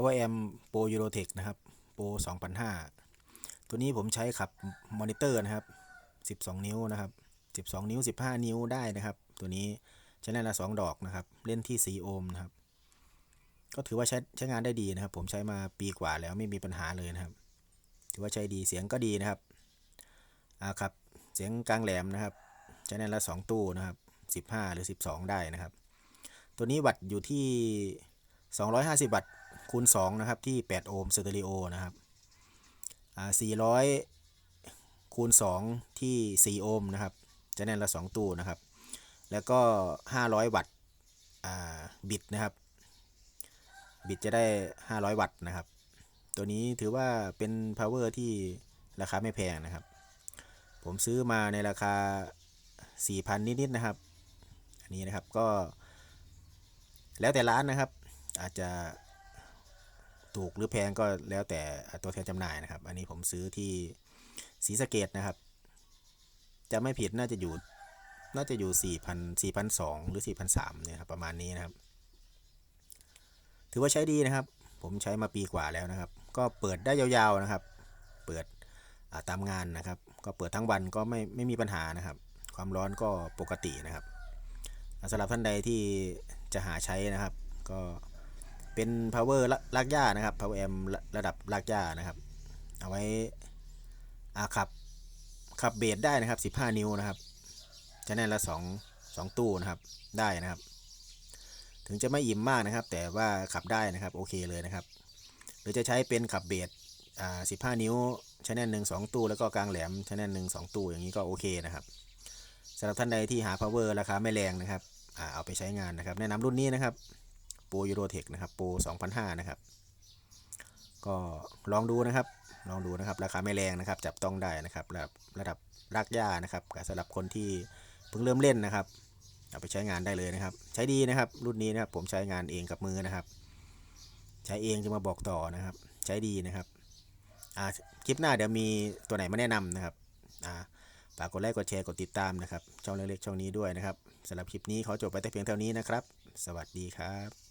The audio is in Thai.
Power Amp Pro Eurotech นะครับ Pro 2005 ตัวนี้ผมใช้ขับมอนิเตอร์นะครับ 12 นิ้วนะครับ 12 นิ้ว 15 นิ้วได้นะครับ ตัวนี้ใช้ได้ละ2ดอกนะครับ เล่นที่ 4 โอห์มนะครับ ก็ถือว่าใช้ใช้งานได้ดีนะครับ ผมใช้มาปีกว่าแล้วไม่มีปัญหาเลยนะครับ ถือว่าใช้ดีเสียงก็ดีนะครับอ่าครับเสียงกลางแหลมนะครับ ใช้ได้ละ2ตู้นะครับ 15 หรือ 12 ได้นะครับ ตัวนี้วัตต์อยู่ที่ 250 วัตต์ คูณ2นะครับที่ 8 โอห์มสเตอริโอนะครับอ่า400 คูณ 2 ที่ 4 โอห์มนะครับ จะแน่นละ 2 ตู้นะครับ แล้วก็ 500 วัตต์บิตนะครับ บิตจะได้ 500 วัตต์นะครับ ตัวนี้ถือว่าเป็น power ที่ราคาไม่แพงนะครับ ผมซื้อมาในราคา 4,000 นิดๆนะครับ อันนี้นะครับก็แล้วแต่ร้านนะครับอาจจะ ถูกหรือแพงก็แล้วแต่ตัวแทนจำหน่ายนะครับ อันนี้ผมซื้อที่ศรีสะเกดนะครับ จะไม่ผิดน่าจะอยู่น่าจะอยู่4,000 4,200 หรือ4,300เนี่ยครับประมาณนี้นะครับ ถือว่าใช้ดีนะครับ ผมใช้มาปีกว่าแล้วนะครับ ก็เปิดได้ยาวๆนะครับ เปิดตามงานนะครับ ก็เปิดทั้งวันก็ไม่ไม่มีปัญหานะครับ ความร้อนก็ปกตินะครับสำหรับท่านใดที่จะหาใช้นะครับ ก็ เป็น power ละลากหญ้านะครับ power amp ระระดับลากหญ้านะครับ เอาไว้อาขับขับเบสได้นะครับ 15 นิ้วนะครับจะแน่นละ2 2ตู้นะครับได้นะครับ ถึงจะไม่อิ่มมากนะครับ แต่ว่าขับได้นะครับ โอเคเลยนะครับ หรือจะใช้เป็นขับเบสอ่า15นิ้วชแนลหนึ่งสองตู้แล้วก็กลางแหลมชแนลหนึ่งสองตู้อย่างนี้ก็โอเคนะครับสำหรับท่านใดที่หา power ราคาไม่แรงนะครับอ่าเอาไปใช้งานนะครับ แนะนำรุ่นนี้นะครับ โปรยูโรเทคนะครับโปร2005 นะครับ ก็ลองดูนะครับ ลองดูนะครับ ราคาไม่แรงนะครับ จับต้องได้นะครับ ระดับระดับรากหญ้านะครับสำหรับคนที่เพิ่งเริ่มเล่นนะครับ เอาไปใช้งานได้เลยนะครับ ใช้ดีนะครับ รุ่นนี้นะครับ ผมใช้งานเองกับมือนะครับ ใช้เองจะมาบอกต่อนะครับ ใช้ดีนะครับอ่าคลิปหน้าเดี๋ยวมีตัวไหนมาแนะนำนะครับอ่าฝากกดไลค์กดแชร์กดติดตามนะครับ ช่องเล็กๆช่องนี้ด้วยนะครับสำหรับคลิปนี้ขอจบไปแต่เพียงเท่านี้นะครับ สวัสดีครับ